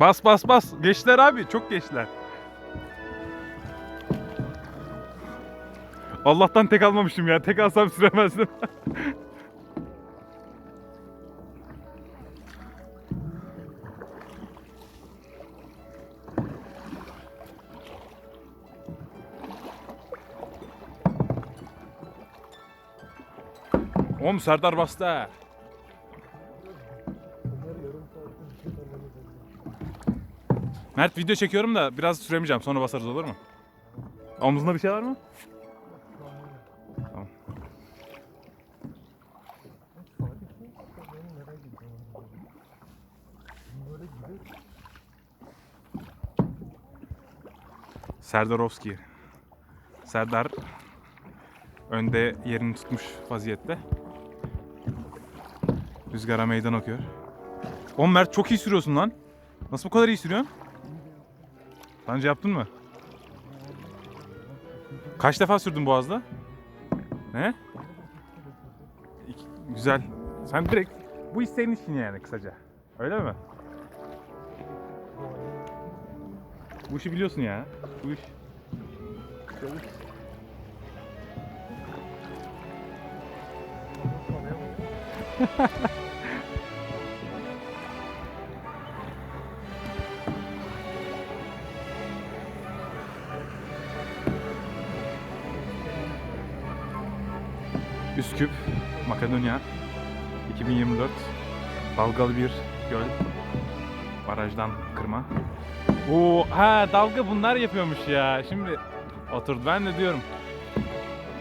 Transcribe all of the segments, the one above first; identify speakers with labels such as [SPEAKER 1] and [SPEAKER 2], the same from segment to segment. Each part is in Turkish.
[SPEAKER 1] Bas bas bas. Geçtiler abi. Çok geçtiler. Allah'tan tek almamışım ya. Tek alsam süremezdim. Oğlum Serdar bastı ha. Mert video çekiyorum da biraz süremeyeceğim. Sonra basarız olur mu? Omzunda bir şey var mı? Tamam. Serdarovski. Serdar önde yerini tutmuş vaziyette. Rüzgara meydan okuyor. Oğlum Mert çok iyi sürüyorsun lan. Nasıl bu kadar iyi sürüyorsun? Daha önce yaptın mı? Kaç defa sürdün Boğaz'da? Ne? İki- güzel. Sen direkt bu iş senin için yani kısaca. Öyle mi? Bu işi biliyorsun ya. Bu iş. Üsküp, Makedonya 2024 dalgalı bir göl barajdan kırma. Oo, ha dalga bunlar yapıyormuş ya. Şimdi oturdu. Ben de diyorum.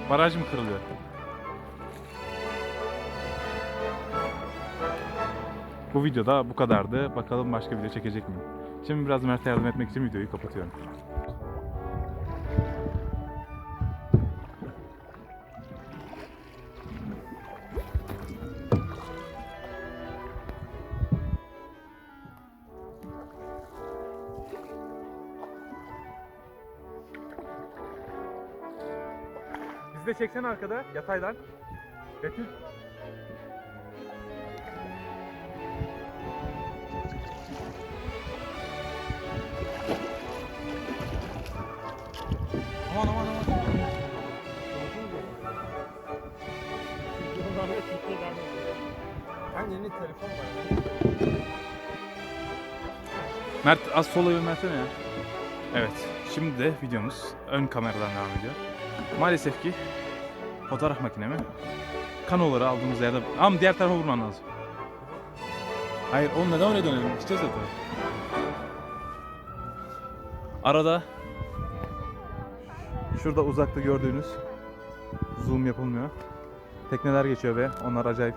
[SPEAKER 1] Baraj mı kırılıyor? Bu videoda bu kadardı. Bakalım başka video çekecek miyim? Şimdi biraz Mert'e yardım etmek için videoyu kapatıyorum. De çeksen arkada yataydan. Betül. Aman aman aman.
[SPEAKER 2] Ben yeni telefon var.
[SPEAKER 1] Mert az sola yönelsene ya. Evet, şimdi de videomuz ön kameradan devam ediyor. Maalesef ki fotoğraf makinemi kanoları aldığımız yerde... Ama diğer tarafa vurman lazım. Hayır, oğlum neden oraya dönelim? Gideceğiz zaten. Arada şurada uzakta gördüğünüz zoom yapılmıyor. Tekneler geçiyor ve onlar acayip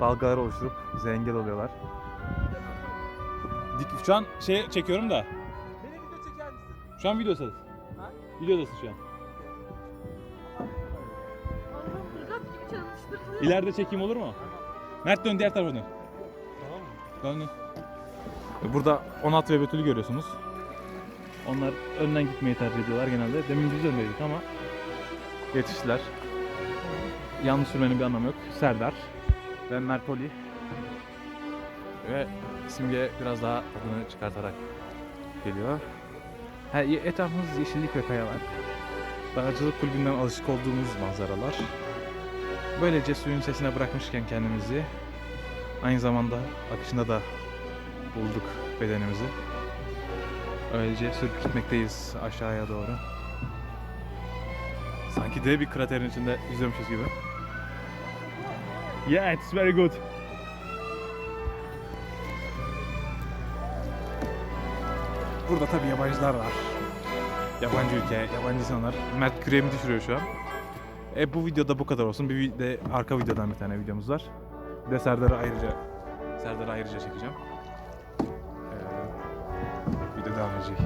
[SPEAKER 1] dalgalar oluşturup bize engel oluyorlar. Dik, şu an şey çekiyorum da.
[SPEAKER 2] Beni video çeker misin?
[SPEAKER 1] Şu an videodasın.
[SPEAKER 2] Ha?
[SPEAKER 1] Videodasın şu an. İleride çekeyim olur mu? Mert dön diğer tarafa dön.
[SPEAKER 2] Tamam mı?
[SPEAKER 1] Dön dön. Burada Onat ve Betül'ü görüyorsunuz. Onlar önden gitmeyi tercih ediyorlar genelde. Demin biz öndeydik ama yetiştiler. Yanlış sürmenin bir anlamı yok. Serdar ve Mertoli ve Simge biraz daha tadını çıkartarak geliyor. Ha, etrafımız yeşillik ve kayalar. Dağcılık kulübünden alışık olduğumuz manzaralar. Böylece suyun sesine bırakmışken kendimizi aynı zamanda akışında da bulduk bedenimizi. Öylece sürüp gitmekteyiz aşağıya doğru. Sanki dev bir kraterin içinde yüzüyormuşuz gibi. Yeah, it's very good. Burada tabii yabancılar var. Yabancı ülke, yabancı insanlar. Mert küreğimi düşürüyor şu an. E bu videoda bu kadar olsun. Bir de arka videodan bir tane videomuz var. Bir de Serdar'ı ayrıca Serdar'ı ayrıca çekeceğim. Ee, video devam edecek.